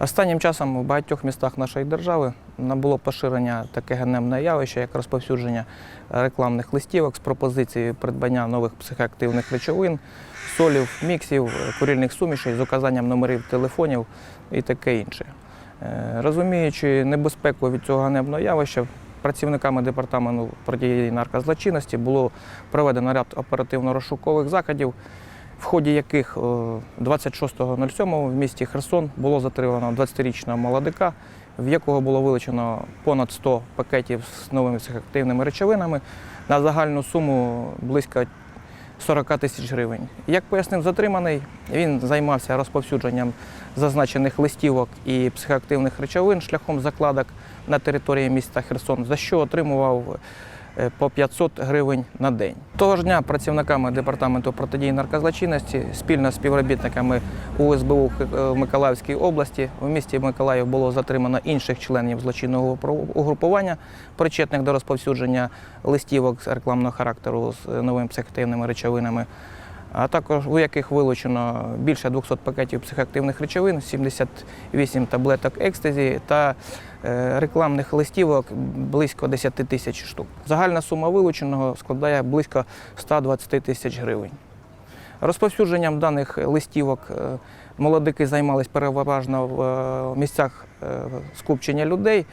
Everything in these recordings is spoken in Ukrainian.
Останнім часом у багатьох містах нашої держави набуло поширення таке ганебне явище, як розповсюдження рекламних листівок з пропозицією придбання нових психоактивних речовин, солів, міксів, курильних сумішей з указанням номерів телефонів і таке інше. Е, Розуміючи небезпеку від цього ганебного явища, працівниками департаменту протидії наркозлочинності було проведено ряд оперативно-розшукових заходів, в ході яких е, 26.07 в місті Херсон було затримано 20-річного молодика, в якого було вилучено понад 100 пакетів з новими психоактивними речовинами на загальну суму близько 40 тисяч гривень. Як пояснив затриманий, він займався розповсюдженням зазначених листівок і психоактивних речовин шляхом закладок на території міста Херсон, за що отримував е, по 500 гривень на день. Того ж дня працівниками департаменту протидії наркозлочинності спільно з співробітниками УСБУ е, в Миколаївській області в місті Миколаїв було затримано інших членів злочинного угрупування, причетних до розповсюдження листівок рекламного характеру з е, новими психотивними речовинами. А також у яких вилучено більше 200 пакетів психоактивних речовин, 78 таблеток екстазі та е, рекламних листівок близько 10 тисяч штук. Загальна сума вилученого складає близько 120 тисяч гривень. Розповсюдженням даних листівок е, молодики займались переважно в е, місцях скупчення людей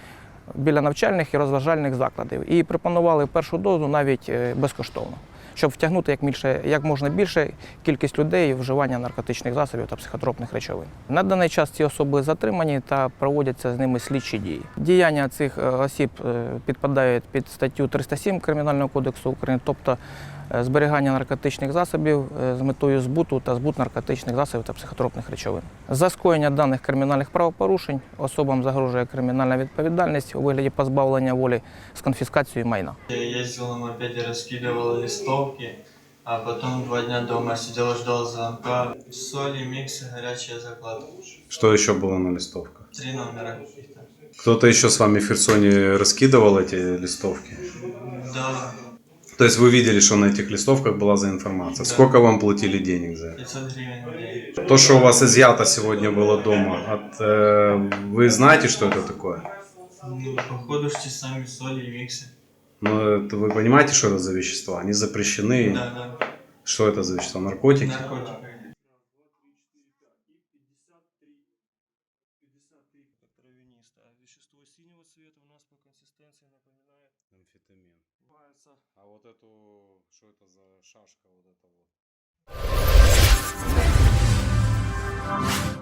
біля навчальних і розважальних закладів і пропонували першу дозу навіть безкоштовно, щоб втягнути як, більше, як можна більше кількість людей вживання наркотичних засобів та психотропних речовин. На даний час ці особи затримані та проводяться з ними слідчі дії. Діяння цих е, осіб е, підпадають під статтю 307 Кримінального кодексу України, тобто е, зберігання наркотичних засобів з метою збуту та збут наркотичних засобів та психотропних речовин. За скоєння даних кримінальних правопорушень особам загрожує кримінальна відповідальність у вигляді позбавлення волі з конфіскацією майна. Я ездил на мопеде, раскидывал листовки, а потом два дня дома сидел, ждал звонка. Соли, миксы, горячая закладка. Что еще было на листовках? Три номера каких-то. Кто-то еще с вами в Херсоне раскидывал эти листовки? Да, То есть вы видели, что на этих листовках была за информация? Да. Сколько вам платили денег за это? 500 гривен. То, что у вас изъято сегодня было дома, от, э, вы знаете, что это такое? Ну, походу, ж те сами соли и миксы. Но это вы понимаете, что это за вещества? Они запрещены. Да, да. Что это за вещества? Наркотики? Наркотики. А вот эту, что это за шашка вот эта вот?